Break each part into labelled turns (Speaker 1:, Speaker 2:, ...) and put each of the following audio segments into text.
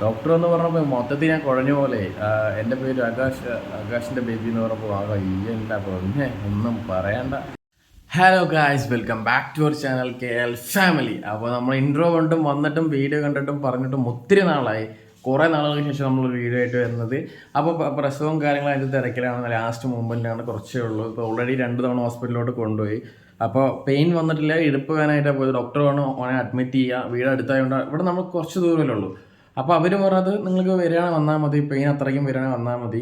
Speaker 1: Doctor എന്ന് പറഞ്ഞപ്പോൾ മൊത്തത്തിൽ ഞാൻ കുഴഞ്ഞ പോലെ. എന്റെ പേര് ആകാശ് ആകാശിന്റെ ബേബി എന്ന് പറഞ്ഞപ്പോൾ ആകെ ഇല്ല പറഞ്ഞേ ഒന്നും പറയണ്ട. Hello guys welcome back to our channel K L family അപ്പോൾ നമ്മൾ ഇൻട്രോ കൊണ്ടും വന്നിട്ടും വീഡിയോ കണ്ടിട്ടും പറഞ്ഞിട്ടും ഒത്തിരി നാളായി. കുറേ നാളുകൾക്ക് ശേഷം നമ്മൾ വീഡിയോ ആയിട്ട് വരുന്നത്. അപ്പോൾ പ്രസവം പ്രസവവും കാര്യങ്ങളും അതിന്റെ തിരക്കിലാണ്. ലാസ്റ്റ് മൂവ്മെന്റാണ് കുറച്ചേ ഉള്ളൂ. ഇപ്പോൾ ഓൾറെഡി രണ്ട് തവണ ഹോസ്പിറ്റലിലോട്ട് കൊണ്ടുപോയി. അപ്പോൾ പെയിൻ വന്നിട്ടില്ല ഇടുപ്പ് വേനായിട്ടാണ് പോയത്. ഡോക്ടർ വേണം ഓനെ അഡ്മിറ്റ് ചെയ്യുക വീട് അടുത്തായതുകൊണ്ട് ഇവിടെ നമ്മൾ കുറച്ച് ദൂരമല്ലേ ഉള്ളൂ. അപ്പോൾ അവർ പറഞ്ഞത് നിങ്ങൾക്ക് വരികയാണ് വന്നാൽ മതി പെയിൻ അത്രയ്ക്കും വരികയാണ് വന്നാൽ മതി.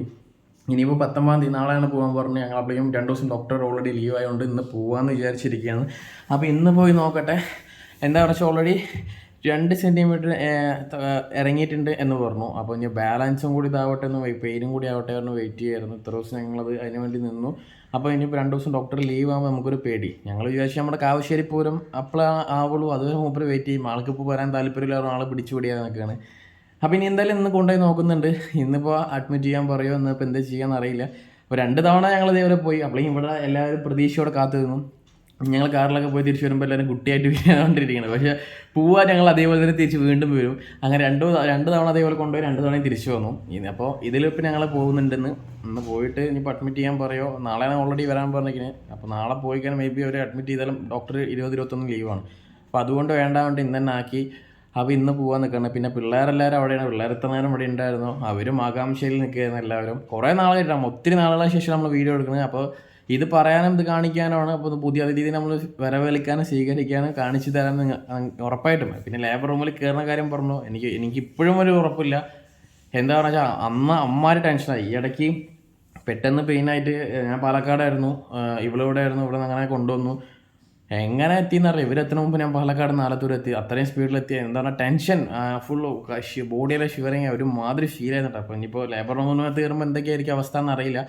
Speaker 1: ഇനിയിപ്പോൾ പത്തൊമ്പതാം തീയതി നാളെയാണ് പോകാൻ പറഞ്ഞ് ഞങ്ങൾ അപ്പോഴേക്കും രണ്ട് ദിവസം ഡോക്ടർ ഓൾറെഡി ലീവ് ആയതുകൊണ്ട് ഇന്ന് പോകാമെന്ന് വിചാരിച്ചിരിക്കുകയാണ് അപ്പോൾ ഇന്ന് പോയി നോക്കട്ടെ. എന്താ പറയുക ഓൾറെഡി രണ്ട് സെന്റിമീറ്റർ ഇറങ്ങിയിട്ടുണ്ട് എന്ന് പറഞ്ഞു. അപ്പോൾ ഇനി ബാലൻസും കൂടി ഇതാവട്ടെ എന്ന് പെയിനും കൂടി ആവട്ടെ എന്ന് വെയിറ്റ് ചെയ്യായിരുന്നു. ഇത്ര ദിവസം ഞങ്ങളത് അതിന് വേണ്ടി നിന്നു. അപ്പോൾ ഇനിയിപ്പോൾ രണ്ട് ദിവസം ഡോക്ടർ ലീവ് ആകുമ്പോൾ നമുക്കൊരു പേടി. ഞങ്ങൾ വിചാരിച്ചു നമ്മുടെ കാവശ്ശേരി പൂരം അപ്പോൾ ആവുള്ളൂ. അതുവരെ മൂപ്പർ വെയിറ്റ് ചെയ്യും. ആൾക്കിപ്പോൾ വരാൻ താല്പര്യമില്ലാതെ ആളെ പിടിച്ചു പിടിയാതെ നിൽക്കുകയാണ് അപ്പോൾ ഇനി എന്തായാലും ഇന്ന് കൊണ്ടുപോയി നോക്കുന്നുണ്ട്. ഇന്നിപ്പോൾ അഡ്മിറ്റ് ചെയ്യാൻ പറയുമോ ഇന്നിപ്പോൾ എന്താ ചെയ്യാന്ന് അറിയില്ല. അപ്പോൾ രണ്ട് തവണ ഞങ്ങൾ ഇതേപോലെ പോയി. അപ്പോഴേ ഇവിടെ എല്ലാവരും പ്രതീക്ഷയോടെ കാത്തു നിന്നു. ഞങ്ങൾ കാറിലൊക്കെ പോയി തിരിച്ചു വരുമ്പോൾ എല്ലാവരും കുട്ടിയായിട്ട് വീഴാണ്ടിരിക്കുന്നത് പക്ഷേ പോവാൻ ഞങ്ങൾ അതേപോലെ തന്നെ തിരിച്ച് വീണ്ടും വരും. അങ്ങനെ രണ്ടു രണ്ട് തവണ അതേപോലെ കൊണ്ടുപോയി രണ്ട് തവണയും തിരിച്ചു വന്നു. ഇനി അപ്പോൾ ഇതിലിപ്പോൾ ഞങ്ങൾ പോകുന്നുണ്ടെന്ന്. ഇന്ന് പോയിട്ട് ഇനിയിപ്പോൾ അഡ്മിറ്റ് ചെയ്യാൻ പറയുമോ നാളെയാണ് ഓൾറെഡി വരാൻ പറഞ്ഞിരിക്കുന്നത് അപ്പോൾ നാളെ പോയി കഴിഞ്ഞാൽ മേ ബി അവർ അഡ്മിറ്റ് ചെയ്താലും ഡോക്ടർ ഇരുപത് ഇരുപത്തൊന്ന് ലീവാണ് അപ്പോൾ അതുകൊണ്ട് വേണ്ടാണ്ട് ഇന്ന് തന്നെ ആക്കി. അപ്പോൾ ഇന്ന് പോകാൻ നിൽക്കണം പിന്നെ പിള്ളേരെല്ലാവരും അവിടെയാണ്. പിള്ളേർ എത്ര നേരം ഇവിടെ ഉണ്ടായിരുന്നു. അവരും ആകാംക്ഷയിൽ നിൽക്കുകയായിരുന്നു എല്ലാവരും. കുറേ നാളായിട്ടാണ്. ഒത്തിരി നാളുകളെ ശേഷം നമ്മൾ വീഡിയോ എടുക്കുന്നത്. അപ്പോൾ ഇത് പറയാനും ഇത് കാണിക്കാനുമാണ്. അപ്പോൾ പുതിയ അതിഥി നമ്മൾ വരവേൽക്കാനും സ്വീകരിക്കാനും കാണിച്ചു തരാൻ ഉറപ്പായിട്ടും. പിന്നെ ലേബർ റൂമിൽ കയറുന്ന കാര്യം പറഞ്ഞു. എനിക്ക് എനിക്ക് ഇപ്പോഴും ഒരു ഉറപ്പില്ല. എന്താ പറഞ്ഞാൽ അന്ന് അമ്മാര് ടെൻഷനായി. ഈ ഇടയ്ക്ക് പെട്ടെന്ന് പെയിനായിട്ട് ഞാൻ പാലക്കാടായിരുന്നു. ഇവളിവിടെ ആയിരുന്നു. ഇവിടെ അങ്ങനെ കൊണ്ടുവന്നു. എങ്ങനെ എത്തിയെന്നറിയാം ഇവരെത്തിന് മുമ്പ് ഞാൻ പാലക്കാട് നാലത്തൂർ എത്തി. അത്രയും സ്പീഡിൽ എത്തി എന്താ പറയുക ടെൻഷൻ ഫുൾ ബോഡിയിലെ ഷിവറിങ് ഒരു മാതിരി ഫീൽ ചെയ്യുന്നുണ്ട്. അപ്പോൾ ഇനിയിപ്പോൾ ലേബർ റൂമിനകത്ത് കയറുമ്പോൾ എന്തൊക്കെയായിരിക്കും അവസ്ഥ എന്നറിയില്ല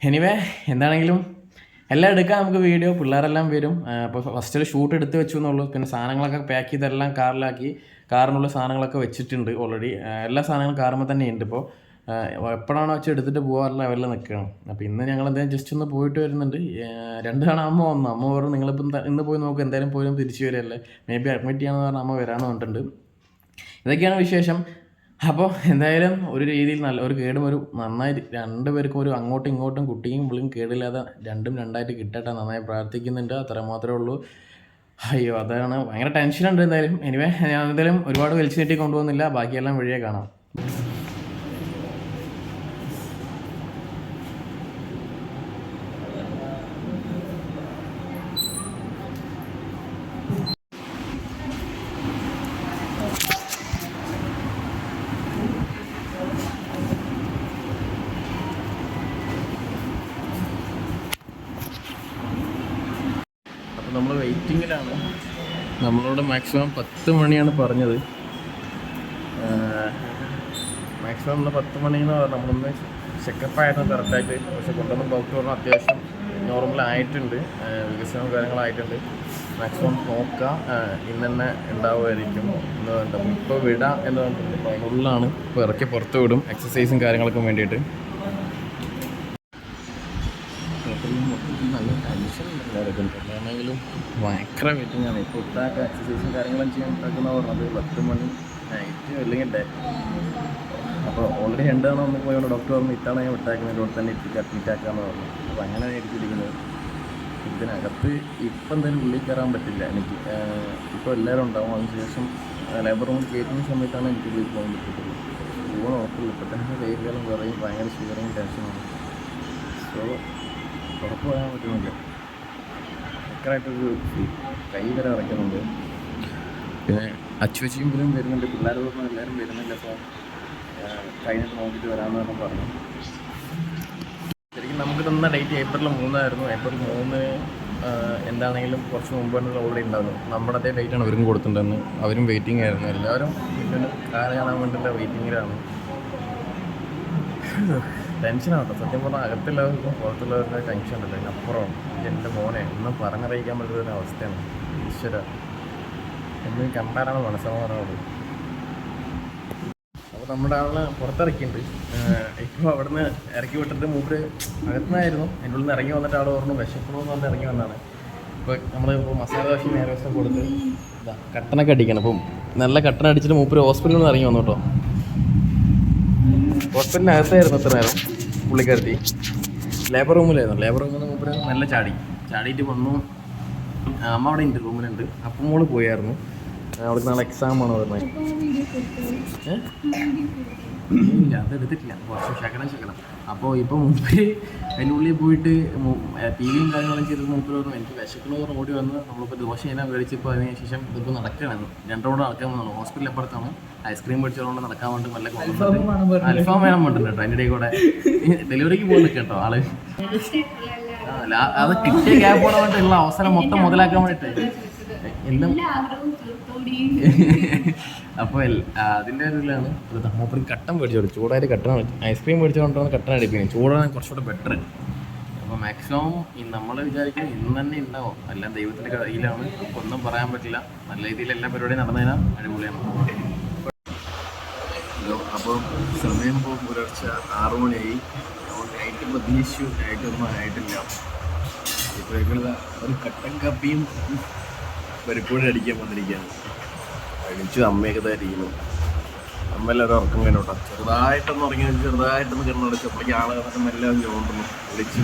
Speaker 1: എനിവേ എന്താണെങ്കിലും എല്ലാം എടുക്കാം നമുക്ക് വീഡിയോ പിള്ളേരെല്ലാം വരും. അപ്പോൾ ഒരു ഷൂട്ട് എടുത്ത് വെച്ചു എന്നുള്ളൂ. പിന്നെ സാധനങ്ങളൊക്കെ പാക്ക് ചെയ്തെല്ലാം കാറിലാക്കി കാറിനുള്ള സാധനങ്ങളൊക്കെ വെച്ചിട്ടുണ്ട് ഓൾറെഡി എല്ലാ സാധനങ്ങളും കാറുമ്പോൾ തന്നെ ഉണ്ട് ഇപ്പോൾ എപ്പോഴാണോ വെച്ച് എടുത്തിട്ട് പോകാറുള്ള ലെവലിൽ നിൽക്കണം അപ്പോൾ ഇന്ന് ഞങ്ങൾ എന്തായാലും ജസ്റ്റ് ഒന്ന് പോയിട്ട് വരുന്നുണ്ട്. രണ്ടാണ് അമ്മ വന്നു. അമ്മ പറഞ്ഞു നിങ്ങളിപ്പം ഇന്ന് പോയി നോക്കും എന്തായാലും പോലും തിരിച്ചു വരികയല്ലേ. മേ ബി അഡ്മിറ്റ് ചെയ്യാന്ന് പറഞ്ഞാൽ അമ്മ വരാമെന്ന് പറഞ്ഞിട്ടുണ്ട്. ഇതൊക്കെയാണ് വിശേഷം. അപ്പോൾ എന്തായാലും ഒരു രീതിയിൽ നല്ല ഒരു കേടും ഒരു നന്നായി രണ്ട് പേർക്കും ഒരു അങ്ങോട്ടും ഇങ്ങോട്ടും കുട്ടിയും പുള്ളിയും കേടില്ലാതെ രണ്ടും രണ്ടായിട്ട് കിട്ടട്ടെ നന്നായി പ്രാർത്ഥിക്കുന്നുണ്ട്. അത്ര മാത്രമേ ഉള്ളൂ. അയ്യോ അതാണ് ഭയങ്കര ടെൻഷനുണ്ട് എന്തായാലും. എനിവേ ഞാൻ എന്തായാലും ഒരുപാട് വലിച്ചു നീട്ടി കൊണ്ടുപോകുന്നില്ല. ബാക്കിയെല്ലാം വഴിയേ കാണാം അപ്പോൾ നമ്മൾ വെയിറ്റിങ്ങിലാണ് നമ്മളോട് മാക്സിമം പത്ത് മണിയാണ് പറഞ്ഞത്. മാക്സിമം നമ്മൾ പത്ത് മണി എന്ന് പറഞ്ഞാൽ നമ്മളൊന്ന് ചെക്കപ്പ് ആയിരുന്നു കറക്റ്റായിട്ട് പക്ഷെ കൊണ്ടുവന്ന് ഡോക്ടർ പറഞ്ഞു അത്യാവശ്യം നോർമൽ ആയിട്ടുണ്ട്. വികസനവും കാര്യങ്ങളായിട്ടുണ്ട് മാക്സിമം നോക്കാം. ഇന്ന് തന്നെ ഉണ്ടാവുമായിരിക്കും എന്ന് പറഞ്ഞിട്ട്. ഇപ്പോൾ വിടാം എന്ന് പറഞ്ഞിട്ടുണ്ട്. അപ്പോൾ അതിനുള്ളിലാണ്. ഇപ്പോൾ ഇറക്കി പുറത്ത് വിടും. എക്സസൈസും കാര്യങ്ങളൊക്കെ വേണ്ടിയിട്ട് നല്ല ടെൻഷൻ ആണെങ്കിലും ഭയങ്കര വെയിറ്റിംഗ് ആണ്. ഇപ്പോൾ ഇട്ടാക്ക എക്സസൈസും കാര്യങ്ങളും ചെയ്യാൻ ഉണ്ടാക്കുന്ന പറഞ്ഞത്. പത്ത് മണി നൈറ്റ് അല്ലെങ്കിൽ ഡേ അപ്പോൾ ഓൾറെഡി രണ്ട് തവണ ഒന്ന് പോയോണ്ട് ഡോക്ടർ പറഞ്ഞു ഇത്തവണ ഞാൻ വിട്ടാക്കുന്നത് ഇവിടെ തന്നെ ഇട്ടിട്ട് അഡ്മിറ്റ് ആക്കാമെന്ന് പറഞ്ഞു. അപ്പോൾ അങ്ങനെ ഇരിക്കുന്നത് ഇതിനകത്ത് ഇപ്പം എന്തായാലും ഉള്ളിൽ കയറാൻ പറ്റില്ല. എനിക്ക് ഇപ്പോൾ എല്ലാവരും ഉണ്ടാവും. അതിനുശേഷം ലേബർ റൂമിൽ കയറ്റുന്ന സമയത്താണ് എനിക്ക് ഉള്ളിൽ പോകാൻ പറ്റത്തുള്ളൂ. പോകാൻ ഉറപ്പില്ല തന്നെ കൈകാലം പറയും ഭയങ്കര ഷുഗറും ടെൻഷനാണ് സോ ഉറപ്പ് പറയാൻ പറ്റുന്നില്ല. ഭയങ്കരമായിട്ടൊരു കൈ വരെ പിന്നെ അച്ചുവച്ചിയും പോലും വരുന്നുണ്ട്. പിള്ളേരോടൊപ്പം എല്ലാവരും വരുന്നുണ്ട്. അപ്പോൾ കഴിഞ്ഞിട്ട് നോക്കിയിട്ട് വരാമെന്ന് പറഞ്ഞു. ശരിക്കും നമുക്ക് തന്ന ഡേറ്റ് ഏപ്രിൽ മൂന്നായിരുന്നു. ഏപ്രിൽ മൂന്ന് എന്താണെങ്കിലും കുറച്ച് മുമ്പാണ് ഓൾറെഡി ഉണ്ടായിരുന്നു. നമ്മുടെ അതേ ഡേറ്റാണ് അവരും കൊടുത്തിട്ടുണ്ടെന്ന്. അവരും വെയിറ്റിംഗ് ആയിരുന്നു. എല്ലാവരും കാല കാണാൻ വേണ്ടിയിട്ടുള്ള വെയിറ്റിങ്ങിലാണ് ടെൻഷനാണ് സത്യം പറഞ്ഞാൽ അകത്തുള്ളവർക്കും പുറത്തുള്ളവരുടെ ടെൻഷൻ ഉണ്ടല്ലോ അതിനപ്പുറം എന്റെ മോനെ ഒന്നും പറഞ്ഞറിയിക്കാൻ പറ്റുന്ന അവസ്ഥയാണ്. ഈശ്വര. എന്ന് കണ്ടാലാണ് മനസ്സമാറാവുന്നത് അപ്പോൾ നമ്മുടെ ആളെ പുറത്തിറക്കിയിട്ടുണ്ട്. ഇപ്പോൾ അവിടുന്ന് ഇറക്കി വിട്ടിട്ട് മൂപ്പര് അകത്തുനിന്നായിരുന്നു. എന്റെ ഉള്ളിൽ നിന്ന് ഇറങ്ങി വന്നിട്ട് ആൾ പറഞ്ഞു വിശക്കണമെന്ന് പറഞ്ഞ് ഇറങ്ങി വന്നതാണ്. ഇപ്പോൾ നമ്മൾ ഇപ്പോൾ മസാല ദോശ നേരെ ദിവസം കൊടുത്ത് ഇതാ കട്ടനൊക്കെ അടിക്കണം. അപ്പം നല്ല കട്ടൻ അടിച്ചിട്ട് മൂപ്പര് ഹോസ്പിറ്റലിൽ നിന്ന് ഇറങ്ങി വന്നു കേട്ടോ. ഹോസ്പിറ്റലിനകത്തായിരുന്നു ഇത്ര നേരം പുള്ളിക്കാരത്തി. ലേബർ റൂമിലായിരുന്നു ലേബർ റൂമിൽ നിന്ന് മൂപ്പര് നല്ല ചാടി. ചാടിയിട്ട് വന്നു. അമ്മ അവിടെ ഉണ്ട് റൂമിലുണ്ട്. അപ്പം മോൾ പോയായിരുന്നു. അവൾക്ക് നാളെ എക്സാം ആണ് പറഞ്ഞത് ഏ? ഇല്ല അത് എടുത്തിട്ടില്ല. കുറച്ച് ശകലം ശകലം. അപ്പോൾ ഇപ്പോൾ മുമ്പേ അതിന്റെ ഉള്ളിൽ പോയിട്ട് പി വിയും കാര്യങ്ങളും ചെയ്തത് മുമ്പിൽ പറഞ്ഞു എനിക്ക് വിശക്കണമെന്ന് ഓടി വന്ന് നമ്മളിപ്പോൾ ദോശ ഇനം മേടിച്ചപ്പോൾ അതിന് ശേഷം ഇതിപ്പോൾ നടക്കണമെന്ന് രണ്ടോടെ നടക്കാൻ വന്നു ഹോസ്പിറ്റലിൽ അപ്പുറത്താണ് ഐസ്ക്രീം മേടിച്ചതുകൊണ്ട് നടക്കാൻ വേണ്ടി നല്ല അൽഫാം വേണം പറഞ്ഞിട്ട് കേട്ടോ. അതിന്റെ ഇടയിൽ കൂടെ ഡെലിവറിക്ക് പോകുന്നു കേട്ടോ ആൾ. അത് കിട്ടിയ ഗ്യാപ്പ് വേണ്ടിയിട്ടുള്ള അവസരം മൊത്തം മുതലാക്കാൻ വേണ്ടിയിട്ട് എല്ലാം അപ്പോൾ അതിന്റെ ഒരു ഇതിലാണ് മൂപ്പര് കട്ടൻ മേടിച്ചോളൂ ചൂടായിട്ട് കട്ടൻ ഐസ്ക്രീം മേടിച്ചുകൊണ്ടാണ് കട്ടൻ അടിപ്പിക്കുന്നത് ചൂടാണ് കുറച്ചുകൂടെ ബെറ്റർ അപ്പോൾ മാക്സിമം ഈ നമ്മൾ വിചാരിക്കുന്നത് ഇന്ന് തന്നെ ഉണ്ടാവും. എല്ലാം ദൈവത്തിന്റെ കയ്യിലാണ്. അപ്പോൾ ഒന്നും പറയാൻ പറ്റില്ല. നല്ല രീതിയിൽ എല്ലാ പരിപാടിയും നടന്നതിനാൽ അടിപൊളിയാണ്. ഹലോ അപ്പോൾ സമയം ഇപ്പോൾ പുലർച്ച ആറു മണിയായി. നൈറ്റ് പ്രതീക്ഷിച്ചു നൈറ്റൊന്നും ആയിട്ടില്ല. ഇപ്പോഴേക്കുള്ള ഒരു കട്ടൻ കപ്പിയും പരിപ്പോഴും അടിക്കാൻ വന്നിരിക്കുകയാണ്. കഴിച്ചു അമ്മയൊക്കെ തരിക്കുന്നു അമ്മല്ല ഒരു ഉറക്കം കഴിഞ്ഞോട്ടോ. ചെറുതായിട്ടൊന്ന് ഉറങ്ങി ചെറുതായിട്ടൊന്ന് കിടന്നടച്ചപ്പോഴേക്ക് ആളെ കിടന്ന് മെല്ലെ ചോണ്ടുന്നു വിളിച്ചു.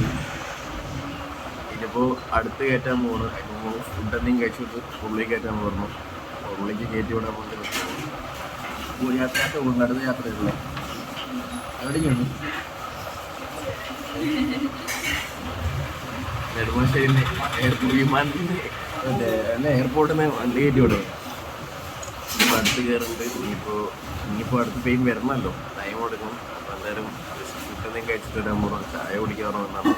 Speaker 1: ഇനിയിപ്പോൾ അടുത്ത് കയറ്റാൻ പോകുന്നു അതിന് ഫുഡ് എന്തെങ്കിലും കഴിച്ചിട്ട് ഉള്ളിൽ കയറ്റാൻ പോകുന്നു ഉള്ളിലേക്ക് കയറ്റി വിടാൻ പോകുന്നത് യാത്ര പോകുന്നു അടുത്ത യാത്ര ചെയ്യുന്നു നെടുമ്പാശ്ശേരിന്റെ വിമാനത്തിന്റെ എയർപോർട്ടിൽ നിന്ന് വണ്ടി കയറ്റി വിടും. അടുത്ത് കയറുന്നുണ്ട് ഇനിയിപ്പോൾ ഇനിയിപ്പോൾ അടുത്ത് പെയിൻ വരണമല്ലോ ടൈം കൊടുക്കും അപ്പോൾ എന്തായാലും ഫുഡ് എന്തെങ്കിലും കഴിച്ചിട്ട് പോകണം ചായ കുടിക്കാറോ എന്നാണ്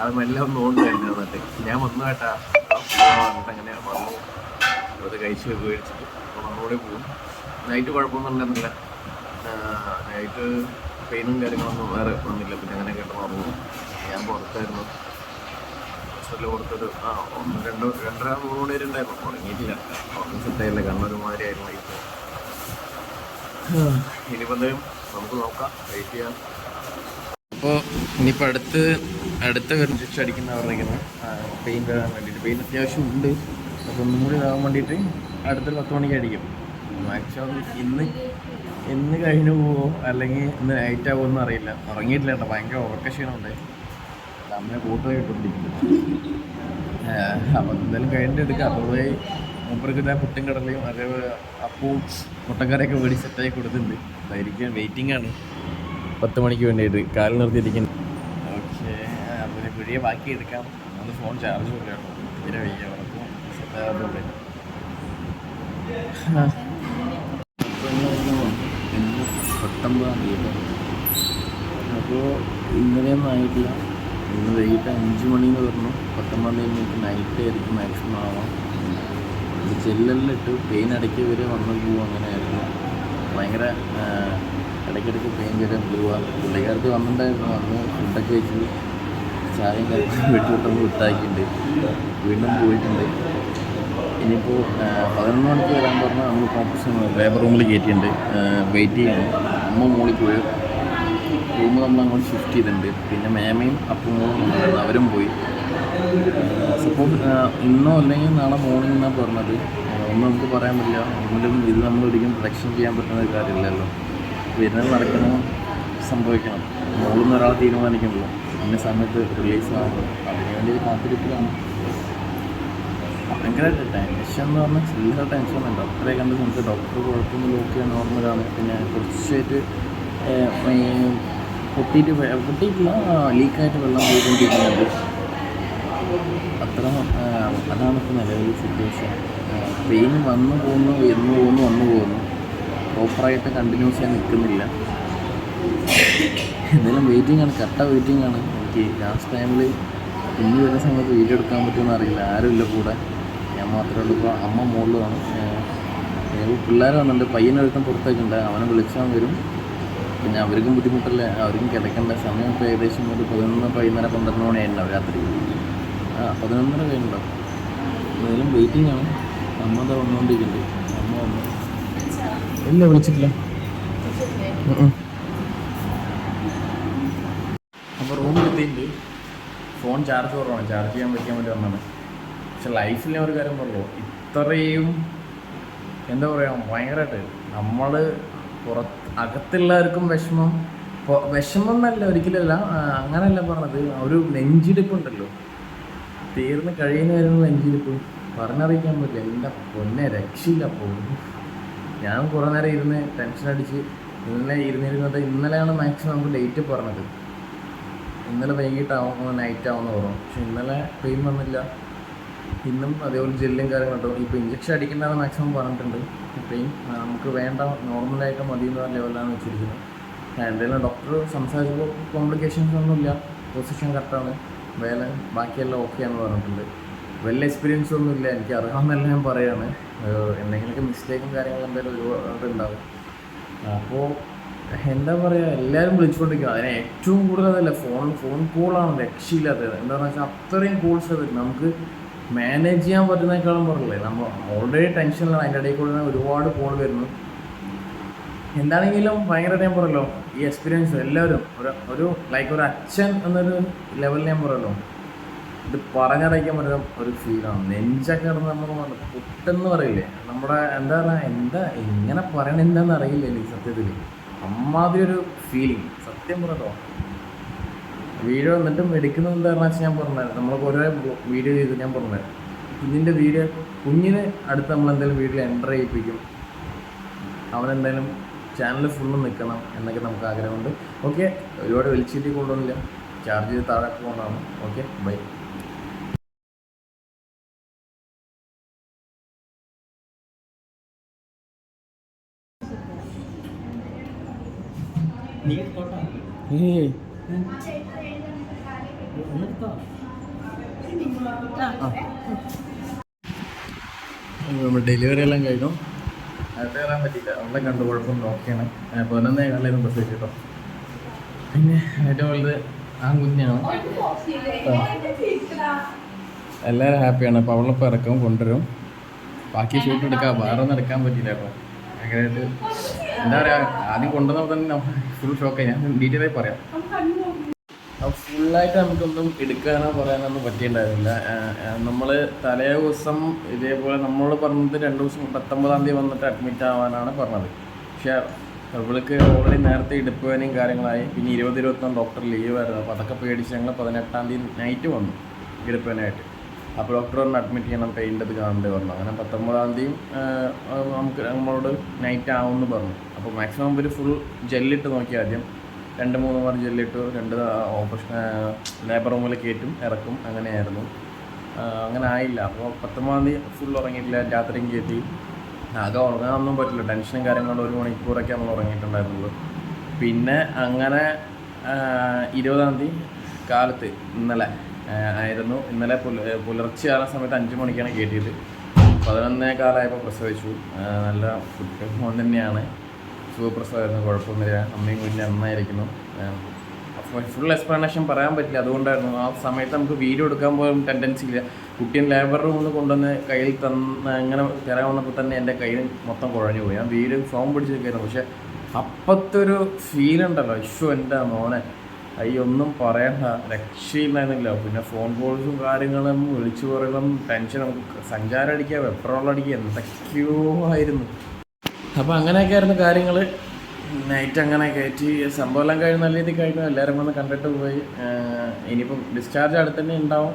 Speaker 1: അത് മെല്ലെ ഒന്ന് ഓടുന്നു എന്നിട്ട് ഞാൻ വന്നു കേട്ടാ വന്നിട്ട് അങ്ങനെ വന്നു. അത് കഴിച്ച് കഴിച്ചിട്ട് അപ്പോൾ നമ്മളൂടെ പോകും നൈറ്റ് കുഴപ്പമൊന്നും നൈറ്റ് പെയിനും കാര്യങ്ങളൊന്നും വേറെ വന്നില്ല പിന്നെ അങ്ങനെ കേട്ടോ ഉറങ്ങും ഞാൻ പുറത്തായിരുന്നു. ഹോസ്പിറ്റലിൽ കൊടുത്തൊരു ആ രണ്ടോ രണ്ടര മൂന്ന് മണി വരെ ഉണ്ടായിരുന്നു. ഉറങ്ങിയിട്ടില്ല. ഉറങ്ങി സെറ്റായില്ല കണ്ണൊരു മാതിരി ആയിരുന്നു ഇപ്പോൾ ഇനിയിപ്പോൾ എന്തായാലും നമുക്ക് നോക്കാം. വെയിറ്റ് ചെയ്യാം. അപ്പോൾ ഇനിയിപ്പോൾ അടുത്ത് അടുത്ത വരുന്ന സ്റ്റിച്ച് അടിക്കുന്ന പറഞ്ഞിരിക്കുന്നത് പെയിൻ വരാൻ വേണ്ടിയിട്ട്. പെയിൻ അത്യാവശ്യം ഉണ്ട്. അപ്പോൾ ഒന്നും കൂടി ഇതാകാൻ വേണ്ടിയിട്ട് അടുത്തൊരു പത്ത് മണിക്ക് അടിക്കും. മാക്സിമം ഇന്ന് ഇന്ന് കഴിഞ്ഞു പോവോ? അല്ലെങ്കിൽ ഇന്ന് നൈറ്റ് ആവുമോ അറിയില്ല ഉറങ്ങിയിട്ടില്ല കേട്ടോ. ഭയങ്കര ഉറക്കക്ഷീണമുണ്ട് അമ്മയെ കൂട്ട് ഇട്ടുകൊണ്ടിരിക്കുന്നു അപ്പം എന്തായാലും കഴിഞ്ഞിട്ട് എടുക്കാം. അപ്പോൾ പോയി മൂപ്പർക്ക് ഞാൻ പുട്ടും കടലയും അതേപോലെ അപ്പവും മുട്ടക്കറിയൊക്കെ വേടി സെറ്റായി കൊടുത്തിട്ടുണ്ട്. അതായിരിക്കും വെയിറ്റിംഗ് ആണ്. പത്ത് മണിക്ക് വേണ്ടിയിട്ട് കാൽ നിർത്തിയിരിക്കുന്നു. ഓക്കെ അപ്പോൾ കുഴിയെ ബാക്കി എടുക്കാം. ഒന്ന് ഫോൺ ചാർജ് കേട്ടോ. തീരെ വയ്യ ഉറക്കും സെറ്റാകാത്തതുകൊണ്ട് ഇന്ന് പത്തൊമ്പതാം തീയതി. അപ്പോൾ ഇന്നലെയൊന്നും ആയിട്ടില്ല. ഇന്ന് വൈകിട്ട് അഞ്ച് മണി എന്ന് പറഞ്ഞു പത്തൊമ്പത് നമുക്ക് നൈറ്റ് ആയിരിക്കും മാക്സിമം ആവാം ചെല്ലെല്ലാം ഇട്ട് പെയിൻ ഇടയ്ക്ക് വരെ വന്ന് പോവും അങ്ങനെയായിരുന്നു. ഭയങ്കര ആ, ഇടയ്ക്കിടയ്ക്ക് പെയിൻ വരെ പോവുക പുള്ളിക്കാർക്ക് വന്നിട്ടുണ്ടായിരുന്നു. വന്ന് ഫുഡൊക്കെ കഴിച്ചു ചായയും കഴിച്ച് വീട്ടിലിട്ടൊന്ന് വിട്ടാക്കിയിട്ടുണ്ട്. വീണ്ടും പോയിട്ടുണ്ട്. ഇനിയിപ്പോൾ പതിനൊന്ന് മണിക്ക് വരാൻ പറഞ്ഞാൽ നമ്മൾ കോമ്പസ് ലേബർ റൂമിൽ കയറ്റിയിട്ടുണ്ട് വെയിറ്റ് ചെയ്യണം. അമ്മ മോളിൽ പോയി. റൂം നമ്മൾ അങ്ങോട്ട് ഷിഫ്റ്റ് ചെയ്തിട്ടുണ്ട്. പിന്നെ മേമയും അപ്പും ഉണ്ടായിരുന്നു. അവരും പോയി. സപ്പോസ് ഇന്നോ അല്ലെങ്കിൽ നാളെ മോർണിംഗ് എന്നാണ് പറഞ്ഞത്. ഒന്നും നമുക്ക് പറയാൻ പറ്റില്ല. ഒന്നിലും ഇത് നമ്മൾ ഒരിക്കലും പ്രൊഡക്ഷൻ ചെയ്യാൻ പറ്റുന്ന ഒരു കാര്യമില്ലല്ലോ. വരുന്നത് നടക്കണം സംഭവിക്കണം. മോളിൽ നിന്ന് ഒരാൾ തീരുമാനിക്കുമ്പോൾ. ഇന്ന സമയത്ത് റിലീസ് ആവുമ്പോൾ. അതിനുവേണ്ടി കാത്തിരിപ്പിലാണ് ഭയങ്കര ടെൻഷൻ എന്ന് പറഞ്ഞാൽ ചില്ലറ ടെൻഷൻ ഉണ്ട്. ഡോക്ടറെ കണ്ട് നമുക്ക് ഡോക്ടർ കുഴപ്പമൊന്നും നോക്കിയാൽ നോർമലാണ് പിന്നെ കുറച്ചായിട്ട് പൊട്ടിയിട്ട് പൊട്ടിയിട്ടില്ല. ലീക്കായിട്ട് വെള്ളം പോയിക്കൊണ്ടിരിക്കുന്നുണ്ട് അത്ര അതാണ് ഇപ്പോൾ നിലവിൽ സിറ്റുവേഷൻ പെയിൻ വന്നു പോകുന്നു എന്ന് പോകുന്നു വന്നു പോകുന്നു പ്രോപ്പറായിട്ട് കണ്ടിന്യൂസ് ചെയ്യാൻ നിൽക്കുന്നില്ല. എന്തായാലും വെയിറ്റിംഗ് ആണ്. കട്ട വെയിറ്റിംഗ് ആണ്. എനിക്ക് ലാസ്റ്റ് ടൈമിൽ ഇനി വരുന്ന സമയത്ത് വീഡിയോ എടുക്കാൻ പറ്റുമെന്ന് അറിയില്ല. ആരുമില്ല കൂടെ. ഞാൻ മാത്രമേ ഉള്ളൂ. ഇപ്പോൾ അമ്മ മുകളിലാണ് പിള്ളേർ വന്നിട്ടുണ്ട്. പയ്യനൊരുത്തം പുറത്തേക്കുണ്ട് അവനെ വിളിച്ചാൽ വരും. പിന്നെ അവർക്കും ബുദ്ധിമുട്ടല്ലേ. അവർക്കും കിടക്കേണ്ട സമയം ഇപ്പോൾ ഏകദേശം ഒരു പതിനൊന്ന് പതിനൊന്നര പന്ത്രണ്ട് മണിയായിട്ടുണ്ടാവും രാത്രി. ആ പതിനൊന്നര കഴിഞ്ഞിട്ടുണ്ടാവും. എന്തായാലും വെയിറ്റിംഗ് ആണ്. അമ്മ എന്താ വന്നുകൊണ്ടിരിക്കുന്നുണ്ട് അമ്മ വന്നു. ഇല്ല വിളിച്ചിട്ടില്ല. അപ്പോൾ റൂമിൽ എത്തിയിട്ടുണ്ട് ഫോൺ ചാർജ് കുറവാണ്. ചാർജ് ചെയ്യാൻ വയ്ക്കാൻ വേണ്ടി വന്നാണ് പക്ഷെ ലൈഫിൽ ഞാൻ ഒരു കാര്യം പറഞ്ഞു ഇത്രയും എന്താ പറയുക ഭയങ്കരമായിട്ട് നമ്മൾ പുറത്ത് അകത്തുള്ളവർക്കും വിഷമം. വിഷമം എന്നല്ല ഒരിക്കലല്ല. അങ്ങനെയല്ല പറഞ്ഞത്. ഒരു നെഞ്ചിടിപ്പുണ്ടല്ലോ. തീർന്ന് കഴിയുന്ന വരുന്ന നെഞ്ചിടിപ്പ്. പറഞ്ഞറിയിക്കാൻ പറ്റില്ല. എന്റെ പൊന്നെ രക്ഷയില്ല പോകും ഞാൻ കുറേ നേരം ഇരുന്ന് ടെൻഷൻ അടിച്ച് ഇന്നലെ ഇരുന്നിരുന്നത് ഇന്നലെയാണ് മാക്സിമം നമുക്ക് ഡേറ്റ് പറഞ്ഞത്. ഇന്നലെ വൈകിട്ടാവും നൈറ്റ് ആവുമെന്ന് പറഞ്ഞു പക്ഷെ ഇന്നലെ പെയിൻ വന്നില്ല. ഇന്നും അതേപോലെ ജെല്ലും കാര്യങ്ങളും ഇപ്പോൾ ഇഞ്ചക്ഷൻ അടിക്കേണ്ടതെന്ന് മാക്സിമം പറഞ്ഞിട്ടുണ്ട്. ഇപ്പോഴും നമുക്ക് വേണ്ട നോർമലായിട്ട് മതി എന്ന് പറഞ്ഞ ലെവലാണ് വെച്ചിരിക്കുന്നത്. എന്തെങ്കിലും ഡോക്ടർ സംസാരിച്ചപ്പോൾ കോംപ്ലിക്കേഷൻസ് ഒന്നുമില്ല. പൊസിഷൻ കറക്റ്റാണ് വേല ബാക്കിയെല്ലാം ഓക്കെ ആണെന്ന് പറഞ്ഞിട്ടുണ്ട്. വലിയ എക്സ്പീരിയൻസ് ഒന്നുമില്ല എനിക്ക് അറിയാമെന്നല്ല ഞാൻ പറയുകയാണ് എന്തെങ്കിലുമൊക്കെ മിസ്റ്റേക്കും കാര്യങ്ങളും എന്തായാലും ഒരുപാട് ഉണ്ടാവും. അപ്പോൾ എന്താ പറയുക എല്ലാവരും വിളിച്ചുകൊണ്ടിരിക്കുക അതിന് ഏറ്റവും കൂടുതൽ അതല്ല ഫോൺ ഫോൺ കോളാണ് രക്ഷയില്ലാത്തത്. എന്താണെന്ന് വെച്ചാൽ അത്രയും കോൾസ് അത് നമുക്ക് മാനേജ് ചെയ്യാൻ പറ്റുന്നേക്കാളും പറയില്ലേ നമ്മൾ ഓൾറെഡി ടെൻഷനിലാണ് അതിന്റെ ഇടയിൽ കൂടെ ഒരുപാട് കോൾ വരുന്നു. എന്താണെങ്കിലും ഭയങ്കര ഞാൻ പറയല്ലോ ഈ എക്സ്പീരിയൻസ് എല്ലാവരും ഒരു ഒരു ലൈക്ക് ഒരു അച്ഛൻ എന്നൊരു ലെവലിൽ ഞാൻ പറയല്ലോ ഇത് പറഞ്ഞറിയിക്കാൻ പറ്റുന്ന ഒരു ഫീലാണ് നെഞ്ചൊക്കെ ഇടുന്ന നമ്മൾ പുട്ടെന്ന് പറയില്ലേ. നമ്മുടെ എന്താ പറയുക എന്താ എങ്ങനെ പറയണെന്താണെന്ന് അറിയില്ല എനിക്ക് സത്യത്തിൽ അമ്മാതിരി ഒരു ഫീലിംഗ് സത്യം പറയട്ടോ വീഡിയോ എന്നിട്ടും എടുക്കുന്നത് എന്താണെന്ന് വെച്ചാൽ ഞാൻ പറഞ്ഞത് നമ്മൾ ഓരോ വീഡിയോ ചെയ്ത് ഞാൻ പറഞ്ഞത് കുഞ്ഞിന്റെ വീഡിയോ കുഞ്ഞിന് അടുത്ത് നമ്മൾ എന്തെങ്കിലും വീട്ടിൽ എന്റർ ചെയ്യിപ്പിക്കും. അവനെന്തായാലും ചാനൽ ഫുള്ള് നിൽക്കണം എന്നൊക്കെ നമുക്ക് ആഗ്രഹമുണ്ട്. ഓക്കെ ഒരുപാട് വലിച്ചിട്ട് കൊണ്ടുവന്നില്ല ചാർജ് ചെയ്ത് താഴെ പോകുന്നതാണ് ഓക്കെ ബൈ ഏയ് ഡെലിവറി എല്ലാം കഴിഞ്ഞു. നേരത്തെ കയറാൻ പറ്റിയില്ല. അവളെ കണ്ടു. കുഴപ്പം ഓക്കെയാണ്. പതിനൊന്നേ കാലായിരുന്നു ബസ് കേട്ടോ പിന്നെ ഏറ്റവും വലുത് ആ. കുഞ്ഞാണ് എല്ലാവരും ഹാപ്പിയാണ് അപ്പോൾ അവളിപ്പോൾ ഇറക്കും കൊണ്ടുവരും. ബാക്കി ഷൂട്ട് എടുക്കാം. വേറെ ഒന്നും എടുക്കാൻ പറ്റിയില്ല കേട്ടോ ഭയങ്കരമായിട്ട് എന്താ പറയുക ആദ്യം കൊണ്ടുവന്നപ്പോൾ തന്നെ ഫുൾ ഷോക്കായി ഞാൻ ഡീറ്റെയിൽ ആയി പറയാം. ഫുള്ളായിട്ട് നമുക്കൊന്നും എടുക്കാനോ പറയാനൊന്നും പറ്റിയിട്ടുണ്ടായിരുന്നില്ല. നമ്മൾ തലേ ദിവസം ഇതേപോലെ നമ്മൾ പറഞ്ഞത് രണ്ട് ദിവസം പത്തൊമ്പതാം തീയതി വന്നിട്ട് അഡ്മിറ്റ് ആവാനാണ് പറഞ്ഞത്. പക്ഷേ അവൾക്ക് ഓൾറെഡി നേരത്തെ ഇടുപ്പ് വേനയും കാര്യങ്ങളായി. പിന്നെ ഇരുപത് ഇരുപത്തൊന്ന് ഡോക്ടർ ലീവ് ആയിരുന്നു. അപ്പോൾ അതൊക്കെ പേടിച്ച് ഞങ്ങൾ പതിനെട്ടാം തീയതി നൈറ്റ് വന്നു ഇടുപ്പ് വേനയായിട്ട്. അപ്പോൾ ഡോക്ടർ പറഞ്ഞ് അഡ്മിറ്റ് ചെയ്യണം പെയിന്റ് അത് കാണേണ്ടി പറഞ്ഞു. അങ്ങനെ പത്തൊമ്പതാം തീയതി നമുക്ക് നമ്മളോട് നൈറ്റ് ആവുമെന്ന് പറഞ്ഞു. അപ്പോൾ മാക്സിമം ഒരു ഫുൾ ജെല്ലിട്ട് നോക്കി ആദ്യം. രണ്ട് മൂന്ന് ജെല്ലിട്ടു രണ്ട് ഓപ്പറേഷൻ ലേബർ റൂമിൽ കയറ്റും ഇറക്കും. അങ്ങനെയായിരുന്നു. അങ്ങനെ ആയില്ല. അപ്പോൾ പത്തൊമ്പതാം തീയതി ഫുൾ ഉറങ്ങിയിട്ടില്ല. രാത്രിയും കയറ്റി ആകെ ഉറങ്ങാനൊന്നും പറ്റില്ല. ടെൻഷനും കാര്യങ്ങളും ഒരു മണിക്കൂറൊക്കെ നമ്മൾ ഉറങ്ങിയിട്ടുണ്ടായിരുന്നുള്ളൂ. പിന്നെ അങ്ങനെ ഇരുപതാം തീയതി കാലത്ത് ഇന്നലെ ആയിരുന്നു. ഇന്നലെ പുല പുലർച്ചെ ആ സമയത്ത് അഞ്ച് മണിക്കാണ് കയറ്റിയത് പതിനൊന്നേ കാലമായപ്പോൾ പ്രസവിച്ചു. നല്ല ഫുഡ് മോൻ തന്നെയാണ്. സുഖപ്രസവമായിരുന്നു കുഴപ്പമൊന്നുമില്ല. അമ്മയും കുഞ്ഞും നന്നായിരിക്കുന്നു. ഫുൾ എക്സ്പ്ലനേഷൻ പറയാൻ പറ്റില്ല. അതുകൊണ്ടായിരുന്നു. ആ സമയത്ത് നമുക്ക് വീഡിയോ എടുക്കാൻ പോലും ടെൻഡൻസി ഇല്ല. കുട്ടിയും ലേബർ റൂമിൽ കൊണ്ടുവന്ന് കയ്യിൽ തന്ന അങ്ങനെ തരാൻ വന്നപ്പോൾ തന്നെ എന്റെ കയ്യിൽ മൊത്തം കുഴഞ്ഞു പോയി. ഞാൻ വീഡിയോ ഫോൺ പിടിച്ചിരിക്കുന്നു പക്ഷേ അപ്പത്തെ ഒരു ഫീൽ ഉണ്ടല്ലോ. ഇഷ്യൂ എന്റെ മോനെ? അയ്യോ ഒന്നും പറയണ്ട. രക്ഷയില്ലായിരുന്നില്ല. പിന്നെ ഫോൺ കോൾസും കാര്യങ്ങളും വിളിച്ചു പറയലും ടെൻഷൻ നമുക്ക് സഞ്ചാരം അടിക്കുക പെട്രോൾ അടിക്കുക എന്തൊക്കെയോ ആയിരുന്നു. അപ്പോൾ അങ്ങനെയൊക്കെ ആയിരുന്നു കാര്യങ്ങൾ നൈറ്റ് അങ്ങനെ കയറ്റി. സംഭവം എല്ലാം കഴിഞ്ഞ് നല്ല രീതിയിൽ കഴിഞ്ഞു എല്ലാവരും വന്ന് കണ്ടിട്ട് പോയി. ഇനിയിപ്പം ഡിസ്ചാർജ് അടുത്ത് തന്നെ ഉണ്ടാവും.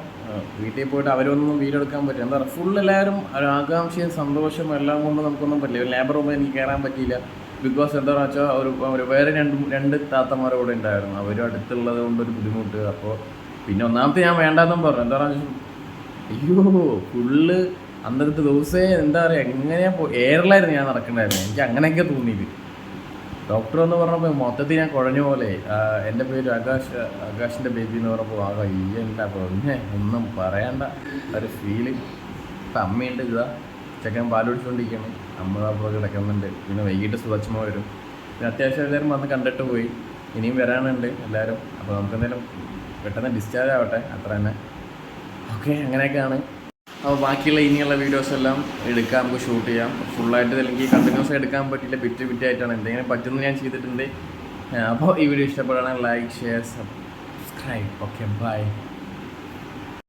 Speaker 1: വീട്ടിൽ പോയിട്ട് അവരൊന്നും വീഡിയോ എടുക്കാൻ പറ്റില്ല. എന്താ പറയുക ഫുൾ എല്ലാവരും ആകാംക്ഷയും സന്തോഷവും എല്ലാം കൊണ്ട് നമുക്കൊന്നും പറ്റില്ല. ലേബർ റൂമിൽ എനിക്ക് കയറാൻ പറ്റിയില്ല. ബിക്കോസ് എന്താണെന്ന് വെച്ചാൽ ഒരു ഒരു വേറെ രണ്ട് രണ്ട് താത്തമാരും കൂടെ ഉണ്ടായിരുന്നു. അവരും അടുത്തുള്ളത് കൊണ്ട് ഒരു ബുദ്ധിമുട്ട്. അപ്പോൾ പിന്നെ ഒന്നാമത്തെ ഞാൻ വേണ്ടാന്നും പറഞ്ഞു. എന്താ പറയുക അയ്യോ ഫുള്ള് അന്നത്തെ ദിവസം എന്താ പറയുക എങ്ങനെയാ എയറിലായിരുന്നു ഞാൻ നടക്കണ്ടായിരുന്നു എനിക്ക് അങ്ങനെയൊക്കെ തോന്നിയത്. ഡോക്ടർ എന്ന് പറഞ്ഞപ്പോൾ മൊത്തത്തിൽ ഞാൻ കുഴഞ്ഞ പോലെ എന്റെ പേര് ആകാശ് ആകാശിന്റെ ബേബി എന്ന് പറഞ്ഞപ്പോൾ ആകെ ഇയ്യല്ല പറഞ്ഞേ ഒന്നും പറയണ്ട. ഒരു ഫീൽ ഇപ്പം അമ്മയുണ്ട് ഇതാ. ചെക്കൻ പാലുടിച്ചുകൊണ്ടിരിക്കുകയാണ് അമ്മ അപ്പോൾ കിടക്കുന്നുണ്ട്. പിന്നെ വൈകിട്ട് സുതച്ചമ്മ വരും. പിന്നെ അത്യാവശ്യം എല്ലാവരും വന്ന് കണ്ടിട്ട് പോയി. ഇനിയും വരാനുണ്ട് എല്ലാവരും അപ്പോൾ നമുക്ക് എന്തായാലും പെട്ടെന്ന് ഡിസ്ചാർജ് ആവട്ടെ. അത്ര തന്നെ ഓക്കെ അങ്ങനെയൊക്കെയാണ്. അപ്പോൾ ബാക്കിയുള്ള ഇനിയുള്ള വീഡിയോസ് എല്ലാം എടുക്കാം നമുക്ക് ഷൂട്ട് ചെയ്യാം. ഫുള്ളായിട്ട് അല്ലെങ്കിൽ കണ്ടിന്യൂസ് എടുക്കാൻ പറ്റില്ല ബിറ്റ് ബിറ്റ് ആയിട്ടാണ്. എന്തെങ്കിലും പറ്റുന്നത് ഞാൻ ചെയ്തിട്ടുണ്ട്. അപ്പോൾ ഈ വീഡിയോ ഇഷ്ടപ്പെടുകയാണെങ്കിൽ like share subscribe okay bye